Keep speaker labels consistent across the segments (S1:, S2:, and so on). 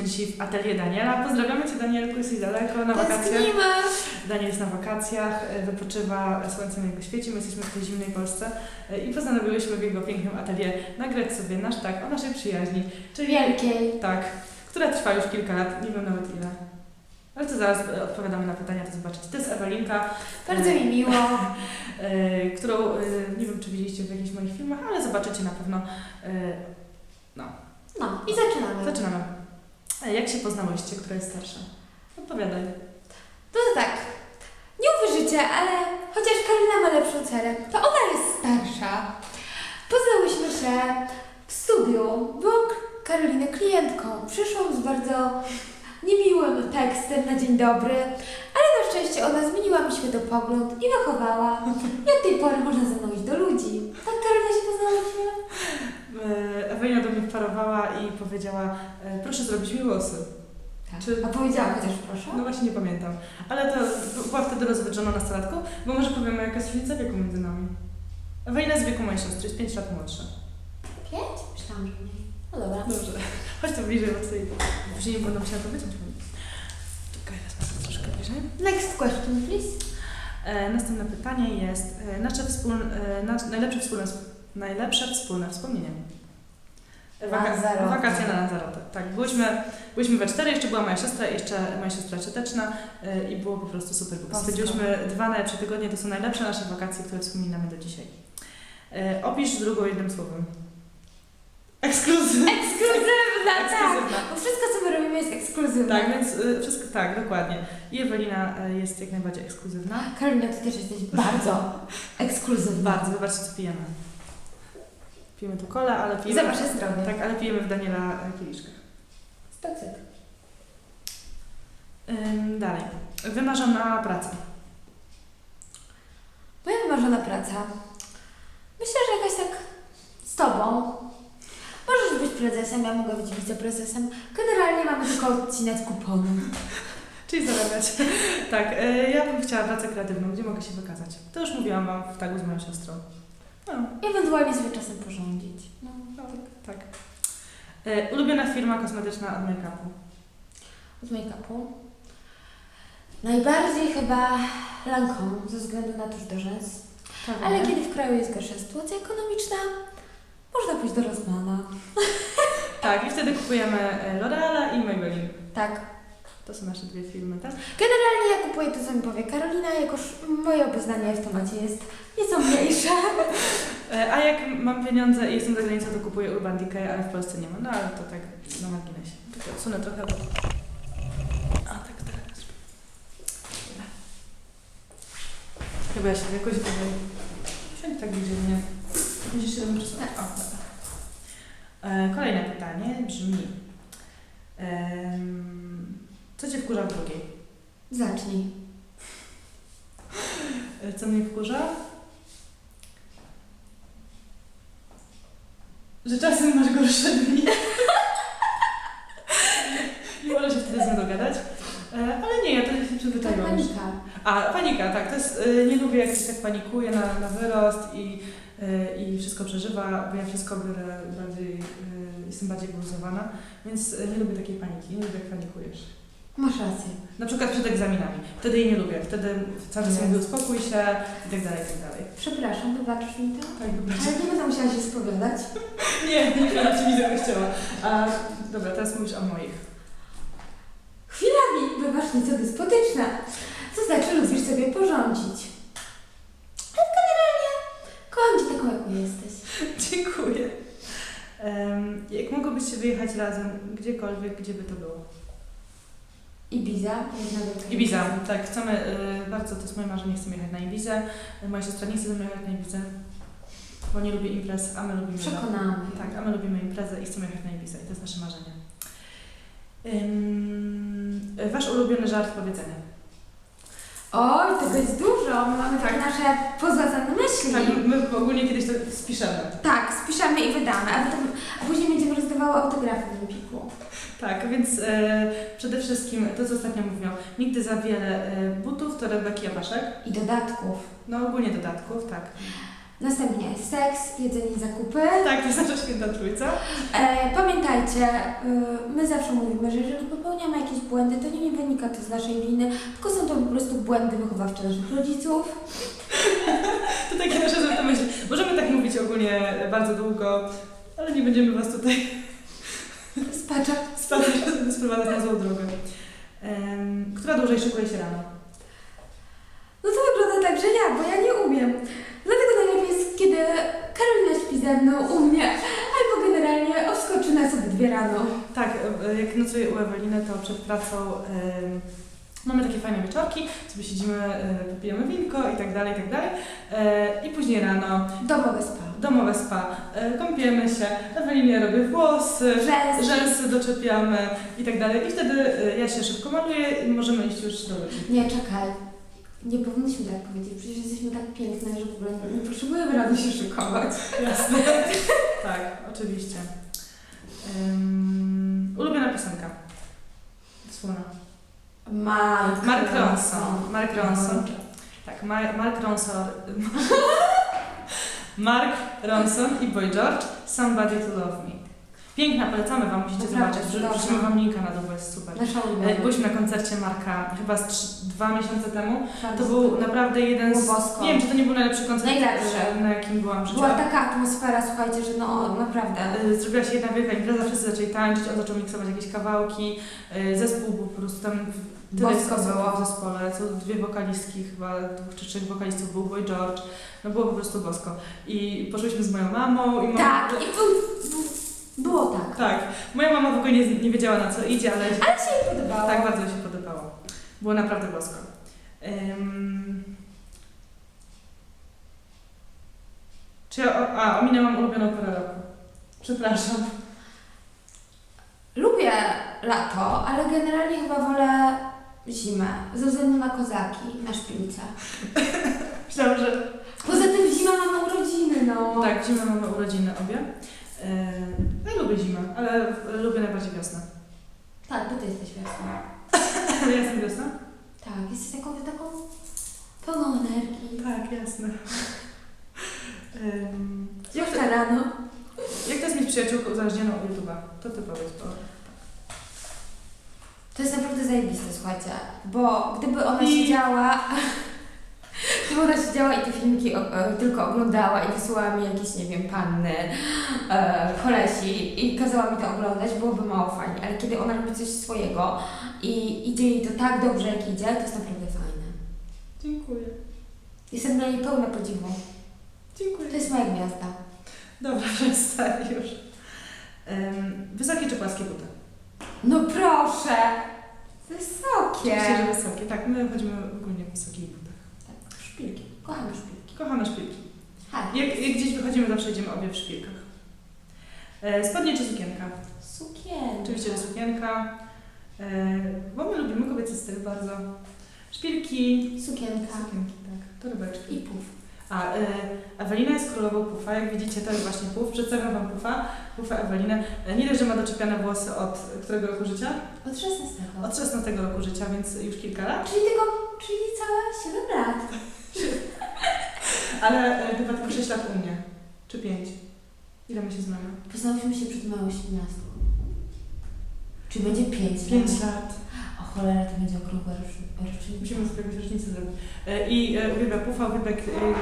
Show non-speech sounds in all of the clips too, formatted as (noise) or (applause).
S1: jesteśmy dzisiaj w atelier Daniela. Pozdrawiamy Cię Danielku, jesteś daleko na wakacjach. Daniel jest na wakacjach, e, wypoczywa, słońce na niego świeci, my jesteśmy w tej zimnej Polsce e, i postanowiłyśmy w jego pięknym atelier nagrać sobie nasz tak o naszej przyjaźni, czyli
S2: Wielkiej.
S1: tak, która trwa już kilka lat, nie wiem nawet ile. Ale to zaraz e, odpowiadamy na pytania, to zobaczycie. To jest Ewelinka,
S2: Bardzo mi miło.
S1: którą nie wiem, czy widzieliście w jakichś moich filmach, ale zobaczycie na pewno. No,
S2: No i zaczynamy.
S1: zaczynamy. E, Jak się poznałyście? Która jest starsza? Odpowiadaj.
S2: To tak. Nie uwierzycie, ale chociaż Karolina ma lepszą cerę, to ona jest starsza. Poznałyśmy się w studiu. Byłam Karoliny klientką. Przyszłam z bardzo niemiłym tekstem na dzień dobry, ale na szczęście ona zmieniła mi światopogląd i wychowała. I od tej pory można ze do ludzi. Tak Karolina się poznałyśmy.
S1: E, Ewelina do mnie wparowała i powiedziała, e, proszę zrobić mi włosy. Czy-
S2: A powiedziała chociaż proszę?
S1: No właśnie nie pamiętam. Ale to była wtedy rozwydrzoną nastolatką, bo może powiemy jaka jest różnica wieku między nami. Ewelina jest wieku mojej siostry, jest 5 lat młodsza.
S2: Pięć? Myślałam, że mniej. No dobra.
S1: Dobrze. Chodź tu bliżej, bo tutaj później będą musiała to wyciąć. Czekaj, to troszkę bliżej.
S2: Next question, please.
S1: E, następne pytanie jest, e, nasze wspólne, e, nasz, najlepsze, wspólne, najlepsze wspólne wspomnienie?
S2: Lanzarote.
S1: wakacje na Lanzarote. Tak, byłyśmy, byłyśmy we cztery, jeszcze była moja siostra, jeszcze moja siostra cioteczna e, i było po prostu super.
S2: Bosko.
S1: Spędziłyśmy dwa najlepsze tygodnie, to są najlepsze nasze wakacje, które wspominamy do dzisiaj. E, opisz drugą jednym słowem. Ekskluzywna.
S2: Ekskluzywna, tak.
S1: Ekskluzywna.
S2: Bo wszystko, co my robimy, jest ekskluzywne.
S1: Tak, więc y, wszystko, tak, dokładnie. I Ewelina y, jest jak najbardziej ekskluzywna.
S2: Karolina, ty też jesteś bardzo (laughs) ekskluzywna.
S1: Bardzo, zobaczcie co pijemy. Pijemy tu kolę, ale pijemy...
S2: Za wasze zdrowie.
S1: Tak, ale pijemy w Daniela y, kieliszkach.
S2: Spacer.
S1: Ym, dalej. Wymarzona praca.
S2: Moja wymarzona praca. Myślę, że jakaś tak z tobą. Możesz być prezesem, ja mogę być wiceprezesem. Generalnie mamy tylko odcinać kupony. (laughs)
S1: Czyli zarabiać. tak, y, ja bym chciała pracę kreatywną, gdzie mogę się wykazać. To już mówiłam Wam w tagu z moją siostrą. No,
S2: Ewentualnie sobie czasem porządzić. No.
S1: no tak. tak. Y, ulubiona firma kosmetyczna od make-upu.
S2: Z make-upu. Najbardziej chyba Lancome, ze względu na tusz do rzęs. Ale kiedy w kraju jest gorsza sytuacja ekonomiczna, można pójść do Rossmana.
S1: Tak, i wtedy kupujemy y, L'Oreala i Maybelline.
S2: Tak.
S1: To są nasze dwie firmy, tak?
S2: Generalnie ja kupuję to, co mi powie Karolina, jakoż moje obeznanie w temacie jest nieco mniejsze.
S1: E, A jak mam pieniądze i jestem za granicą, to kupuję Urban Decay, ale w Polsce nie ma. No ale to tak na marginesie. Tylko odsunę trochę, bo... A, tak teraz. Chyba ja się jakoś wyżej... Siądź tak bliżej mnie. Będziesz się do mnie przesunąć. O, dobra. E, Kolejne pytanie brzmi... em, Co Cię wkurza w drugiej?
S2: Zacznij.
S1: E, Co mnie wkurza? Że czasem masz gorsze dni. Nie wolę się wtedy z nią dogadać. E, Ale nie, ja to się
S2: To
S1: przyzwyczaiłam. już.
S2: panika.
S1: A, panika, tak. To jest, e, nie lubię jak się tak panikuje na, na wyrost i, i wszystko przeżywa, bo ja wszystko biorę bardziej, jestem bardziej wyluzowana, więc nie lubię takiej paniki. Nie lubię jak panikujesz.
S2: Masz rację.
S1: Na przykład przed egzaminami. Wtedy jej nie lubię. Wtedy cały czas
S2: Nie.
S1: mówię uspokój się i tak dalej, i tak dalej.
S2: Przepraszam, wybaczysz mi to?
S1: Tak.
S2: Ale nie będę musiała się spowiadać. (laughs)
S1: Nie, nie chciałam Ci widzę kościoła. A, dobra, teraz mówisz o moich.
S2: Chwilami, wybacz nieco despotyczna. To znaczy lubisz sobie porządzić. Ale generalnie kocham Cię taką, jaką jesteś. (laughs)
S1: Dziękuję. Um, jak mogłobyście wyjechać razem gdziekolwiek, gdzie by to było?
S2: Ibiza, wielka
S1: Ibiza, tak, chcemy y, bardzo, to jest moje marzenie, chcemy jechać na Ibizę. Moja siostra nie chce ze mną jechać na Ibizę, bo nie lubi imprez, a my lubimy.
S2: Przekonamy.
S1: Tak, a my lubimy imprezę i chcemy jechać na Ibizę i to jest nasze marzenie. Ym, wasz ulubiony żart powiedzenia.
S2: Oj, tego jest dużo. My mamy takie
S1: Tak.
S2: nasze pozłacane myśli.
S1: Tak, my ogólnie kiedyś to spiszemy.
S2: Tak, spiszemy i wydamy, a, potem, a później będziemy rozdawały autografy w Empiku.
S1: Tak, więc e, przede wszystkim to, co ostatnio mówiłam, nigdy za wiele e, butów, torebek i apaszek.
S2: I dodatków.
S1: No ogólnie dodatków, tak.
S2: Następnie seks, jedzenie, zakupy.
S1: Tak, to znaczy święta trójca.
S2: E, pamiętajcie, y, my zawsze mówimy, że jeżeli popełniamy jakieś błędy, to nie wynika to z naszej winy, tylko są to po prostu błędy wychowawcze naszych rodziców. (laughs)
S1: To takie nasze złote myśli. Możemy tak mówić ogólnie bardzo długo, ale nie będziemy was tutaj
S2: Spacza.
S1: Spadać- sprowadzać na złą drogę. Która dłużej szykuje się rano?
S2: No to wygląda tak, że ja, bo ja nie umiem. Dlatego najlepiej jest, kiedy Karolina śpi ze mną, u mnie, albo generalnie odskoczy nas obydwie rano.
S1: Tak, e, jak nocuję u Eweliny, to przed pracą mamy takie fajne wieczorki, sobie siedzimy, e, popijemy winko i tak dalej, i tak dalej. E, I później rano
S2: Domowe spa.
S1: Domowe spa, e, kąpiemy się, Ewelinie robię włosy,
S2: Rzęsy.
S1: rzęsy doczepiamy i tak dalej. I wtedy e, ja się szybko maluję i możemy iść już do ludzi.
S2: Nie, czekaj. Nie powinniśmy tak powiedzieć, przecież jesteśmy tak piękne, że w ogóle nie potrzebujemy rano się szykować.
S1: Jasne. (laughs) tak, oczywiście. Um, ulubiona piosenka. Wspólna.
S2: Mark,
S1: Mark Ronson. Mark Ronson. Tak, Mar- Mark Ronson. (laughs) Mark Ronson i Boy George. Somebody to Love Me. Piękna, polecamy Wam, musicie
S2: Naprawdę,
S1: zobaczyć. Wrzucimy Wam linka na dół, bo jest super.
S2: Nasza
S1: E,
S2: ulubiona.
S1: Byliśmy na koncercie Marka chyba z trz- dwa miesiące temu.
S2: Bardzo
S1: To był naprawdę jeden z...
S2: Bosko.
S1: Nie wiem, czy to nie był najlepszy koncert,
S2: Najlepszy.
S1: e, na jakim byłam w życiu.
S2: Była taka atmosfera, słuchajcie, że no naprawdę.
S1: Y, Zrobiła się jedna wielka impreza, wszyscy zaczęli tańczyć, on zaczął miksować jakieś kawałki, zespół był po prostu tam
S2: Bosko było.
S1: w zespole, co dwie wokalistki chyba, dwóch czy trzech wokalistów był Boy George, no było po prostu bosko. I poszłyśmy z moją mamą i mama,
S2: Tak, i był, był- było tak.
S1: tak, moja mama w ogóle nie, nie wiedziała na co idzie, ale
S2: Ale się jej podobało.
S1: tak bardzo mi się podobało. Było naprawdę bosko. Ym... Czy ja, o, a, ominęłam ulubioną porę roku. Przepraszam.
S2: Lubię lato, ale generalnie chyba wolę zimę, ze względu na kozaki, na szpilce. (laughs)
S1: Myślałam, że
S2: Poza tym zima mamy urodziny, no.
S1: Tak, zimę mamy urodziny obie. E, i lubię zimę, ale lubię najbardziej wiosnę.
S2: Tak, bo ty jesteś wiosną. (laughs)
S1: Ja jestem wiosna?
S2: Tak, jesteś taką, taką pełną energii.
S1: Tak, jasne. (laughs) Um, jak, to,
S2: rano.
S1: jak to jest mieć przyjaciółkę uzależnioną od YouTube'a? To ty powiedz, bo...
S2: To jest naprawdę zajebiste, słuchajcie, bo gdyby ona
S1: I-
S2: siedziała, (laughs) gdyby ona siedziała i te filmiki o, e, tylko oglądała i wysyłała mi jakieś, nie wiem, panny, e, kolesi i kazała mi to oglądać, byłoby mało fajnie, ale kiedy ona robi coś swojego i idzie jej to tak dobrze, jak idzie, to jest naprawdę fajne.
S1: Dziękuję.
S2: Jestem dla niej pełna podziwu.
S1: Dziękuję.
S2: To jest moja gwiazda.
S1: Dobra, przestań już. Um, wysokie czy płaskie buty?
S2: No proszę! Wysokie!
S1: Oczywiście, że wysokie. Tak, my chodzimy ogólnie w wysokich butach.
S2: Tak, szpilki. Kocham szpilki.
S1: Kochamy szpilki.
S2: Tak.
S1: Jak, jak gdzieś wychodzimy, zawsze idziemy obie w szpilkach. E, spodnie czy sukienka?
S2: Sukienka.
S1: Oczywiście, że sukienka, e, bo my lubimy kobiecy styl bardzo. Szpilki,
S2: Sukienka.
S1: sukienki, tak, torebeczki.
S2: I puf.
S1: A e, Ewelina jest królową pufa, jak widzicie to jest właśnie puf. Przedstawiam Wam pufa, pufa Ewelinę. E, nie dość, że ma doczepiane włosy od którego roku życia?
S2: Od 16.
S1: Od 16 roku życia, więc już kilka lat.
S2: Czyli tylko, czyli całe 7 lat.
S1: Ale e, chyba tylko 6 lat u mnie. Czy 5? Ile my się znamy?
S2: Poznałyśmy się przed moją 17. Czyli będzie 5
S1: 5
S2: lat. Cholera, to będzie okrągła rocz- rocznica.
S1: Musimy sobie jakąś rocznicę zrobić. E, I e, uwielbia pufa, uwielbia, e,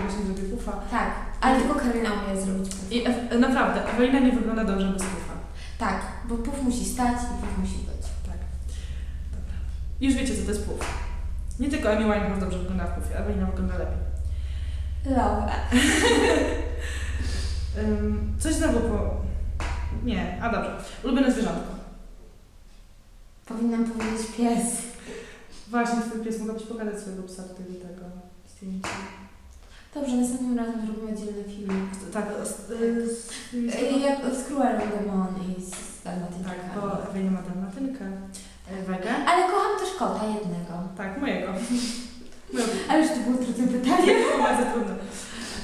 S1: właśnie pufa.
S2: Tak, ale tylko Karolina umie zrobić puf.
S1: I e, naprawdę, Ewelina nie wygląda dobrze bez pufa.
S2: Tak, bo puf musi stać i puf musi być.
S1: Tak. Dobra. Już wiecie, co to jest puf. Nie tylko Amy Winehouse dobrze wygląda w pufie, Ewelina wygląda lepiej. Ym, (laughs) coś znowu po... Nie, a dobrze. Ulubione zwierzątko.
S2: Powinnam powiedzieć pies.
S1: Właśnie, twój pies mogłabyś pokazać swojego psa tutaj do tego zdjęcia.
S2: Dobrze, następnym razem zrobimy oddzielny film.
S1: Tak, o, z, y, z,
S2: Y, Jak z Demon i z
S1: tak,
S2: Dalmatynkami.
S1: bo Ewelina ma dalmatynkę, e, wegę.
S2: Ale kocham też kota jednego.
S1: Tak, mojego. Mojego.
S2: Ale już to było trudne pytanie.
S1: Nie, to bardzo trudne.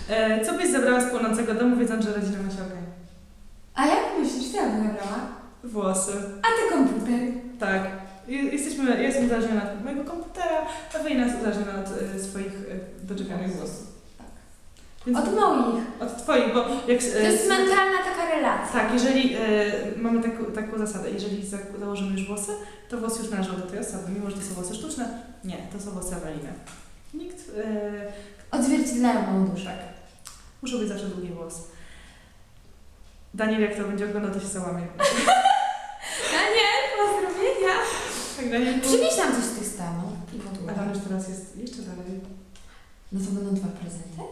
S1: E, co byś zabrała z płonącego domu, wiedząc, że rodzina ma się okej?
S2: A jak myślisz, co ja bym wybrała?
S1: Włosy.
S2: A ty komputer.
S1: Tak. Jesteśmy, ja jestem uzależniona od mojego komputera, a Ewelina jest uzależniona od e, swoich e, doczepianych włosów.
S2: Tak.
S1: Więc
S2: Od moich.
S1: od twoich, bo jak...
S2: To jest mentalna taka relacja.
S1: Tak, jeżeli e, mamy taką, taką zasadę, jeżeli za, założymy już włosy, to włosy już należą do tej osoby, mimo że to są włosy sztuczne. Nie, to są włosy Eweliny. Nikt... E,
S2: Odzwierciedlają moją duszę.
S1: tak. Muszą być zawsze długie włosy. Daniel, jak to będzie oglądał, to się załamie. (laughs)
S2: Daniel, pozdrowienia. Przynieś nam coś z tych stanów i ogóle.
S1: A tam już teraz jest jeszcze dalej.
S2: No to będą dwa prezenty? (laughs)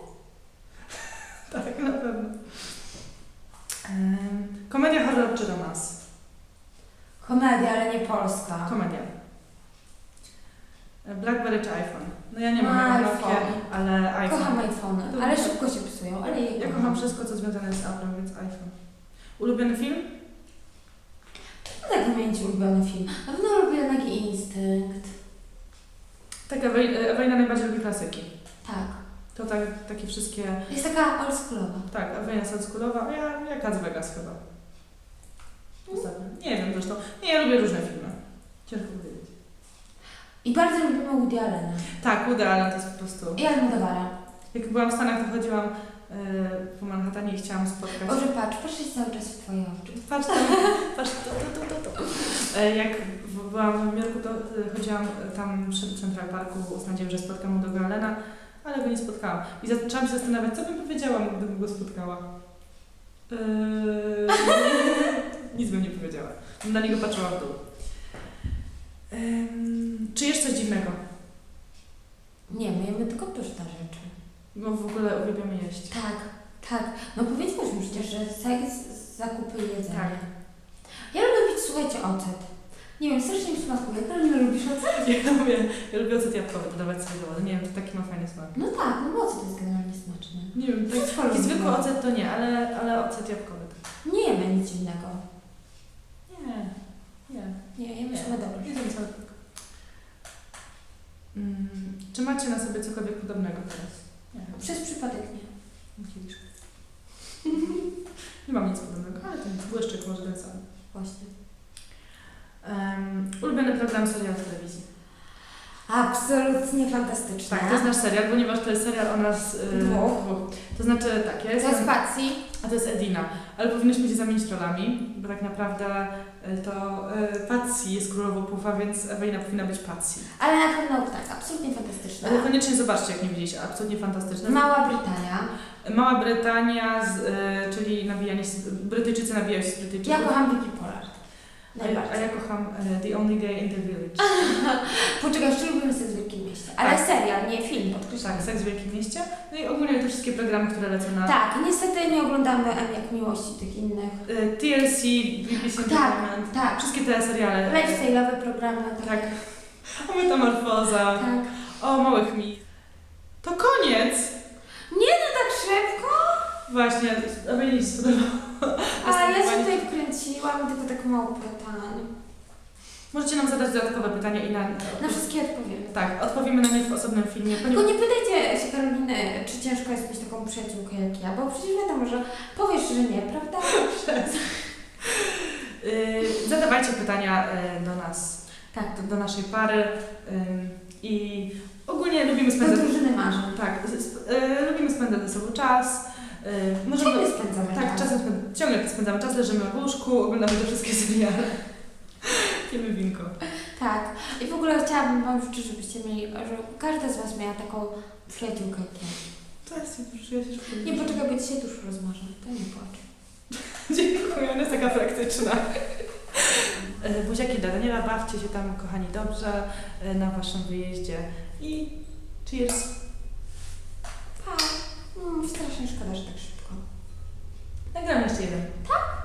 S1: Tak, na pewno. Em, komedia, horror czy romans?
S2: Komedia, ale nie polska.
S1: Komedia. E, Blackberry czy iPhone? No ja nie mam
S2: Ma
S1: jak
S2: iPhone.
S1: Ale iPhone.
S2: Kocham iPhone, ale szybko się psują, ale je
S1: Ja kocham wszystko, co związane z Apple, więc iPhone. Ulubiony film?
S2: Mieć ulubiony film. Na pewno lubię jednak Instynkt.
S1: Tak, Ewe- Ewelina najbardziej lubi klasyki.
S2: Tak.
S1: To tak, takie wszystkie...
S2: Jest taka oldschoolowa.
S1: Tak, Ewelina jest oldschoolowa, a ja jak Las Vegas chyba. Ostatnio. Nie wiem zresztą. Nie, ja lubię różne filmy. Ciężko powiedzieć.
S2: I bardzo lubimy Woody Allena.
S1: Tak, Woody Allen to jest po prostu...
S2: I Almodovara.
S1: Jak byłam w Stanach, to chodziłam e, po Manhattanie i chciałam spotkać...
S2: Boże, patrz, patrzę cały czas w Twoje oczy.
S1: Patrz tam, patrz to, to, to, to, to. E, Jak w- byłam w Nowym Jorku, to e, chodziłam tam przy Central Parku z nadzieją, że spotkam Woody'ego Allena, ale go nie spotkałam. I zaczęłam się zastanawiać, co bym powiedziała, gdybym go spotkała. (laughs) Nic bym nie powiedziała. Na niego patrzyła w dół. Czy jesz coś dziwnego?
S2: Nie, my jemy tylko pyszne rzeczy.
S1: Bo w ogóle uwielbiamy jeść.
S2: Tak, tak. No powiedziałaś mi przecież, że seks, zakupy i jedzenie.
S1: Tak.
S2: Ja lubię słuchajcie, ocet. Nie wiem, strasznie mi smakuje. Karolina, lubisz ocet?
S1: Ja lubię, ja lubię ocet jabłkowy dodawać sobie do wody. Nie wiem, to taki ma fajny smak.
S2: No tak, no bo ocet jest generalnie smaczny.
S1: Nie wiem, tak,
S2: Wszystko
S1: taki
S2: lubimy.
S1: zwykły ocet to nie, ale, ale ocet jabłkowy tak.
S2: Nie jemy nic innego.
S1: Nie, nie.
S2: Nie, jemy same dobre.
S1: Nie wiem co. Mm, czy macie na sobie cokolwiek podobnego teraz? Nie.
S2: Przez przypadek nie.
S1: Widzisz. (laughs) Nie mam nic podobnego, ale ten błyszczyk może ten sam.
S2: Właśnie.
S1: Um, ulubiony program serial telewizji.
S2: Absolutnie fantastyczne.
S1: Tak, to jest nasz serial, ponieważ to jest serial o nas yy,
S2: Dwóch.
S1: To znaczy tak, ja
S2: To jest
S1: jestem,
S2: Patsy.
S1: a to jest Edina, ale powinnyśmy się zamienić rolami, bo tak naprawdę y, to y, Patsy jest królową pufa, więc Ewelina powinna być Patsy.
S2: Ale na pewno tak, absolutnie fantastyczne.
S1: Ale koniecznie zobaczcie, jak nie widzieliście, absolutnie fantastyczne.
S2: Mała Brytania.
S1: Mała Brytania, z, y, czyli nabijanie się, Brytyjczycy nabijają się z Brytyjczyków.
S2: Ja kocham Vicky Pollard.
S1: a, ja-
S2: Najbardziej.
S1: kocham y, The Only Gay in the Village. (laughs)
S2: Poczekaj, jeszcze lubimy Seks w Wielkim Mieście. Ale
S1: Tak.
S2: serial, nie film, podkreślam.
S1: Tak, Seks w Wielkim Mieście. No i ogólnie te wszystkie programy, które lecą na
S2: Tak, niestety nie oglądamy M jak miłości tych innych.
S1: y, TLC, BBC
S2: Tak,
S1: Entertainment,
S2: tak.
S1: wszystkie te seriale.
S2: Lifestyle'owe programy.
S1: Tak. O (laughs) Metamorfoza,
S2: Tak.
S1: o Małych Mi. To koniec!
S2: Nie no tak szybko.
S1: Właśnie, a mnie nie spodobało.
S2: A ja się tutaj wkręciłam, tylko tak mało pytań.
S1: Możecie nam zadać dodatkowe pytania i na...
S2: Na wszystkie odpowiem.
S1: Tak, odpowiemy na nie w osobnym filmie.
S2: Tylko nie pytajcie się Karoliny, czy ciężko jest mieć taką przyjaciółkę jak ja, bo przecież wiadomo, że powiesz, że nie, prawda? (laughs)
S1: Yy, zadawajcie pytania yy, do nas,
S2: Tak.
S1: do, do naszej pary i ogólnie lubimy
S2: Do
S1: spędzać...
S2: drużyny marzeń.
S1: Tak, z- z- yy, lubimy spędzać ze sobą czas. Yy, możemy,
S2: Ciągle spędzamy
S1: tak,
S2: czas.
S1: czasem spęd- ciągle spędzamy czas, leżymy w łóżku, oglądamy te wszystkie seriale. (laughs) Pijemy winko.
S2: Tak. I w ogóle chciałabym Wam życzyć, żebyście mieli, że każda z Was miała taką przyjaciółkę jak ja.
S1: To jest już, ja się już
S2: Nie, poczekaj, bo się tuż rozmarzę. To nie płacz. (laughs)
S1: Dziękuję, ona jest taka praktyczna. (laughs) E, Buziaki dla Daniela, bawcie się tam, kochani, dobrze e, na waszym wyjeździe i cheers.
S2: Mm, strasznie szkoda, że tak szybko.
S1: Nagramy jeszcze jeden. Tak?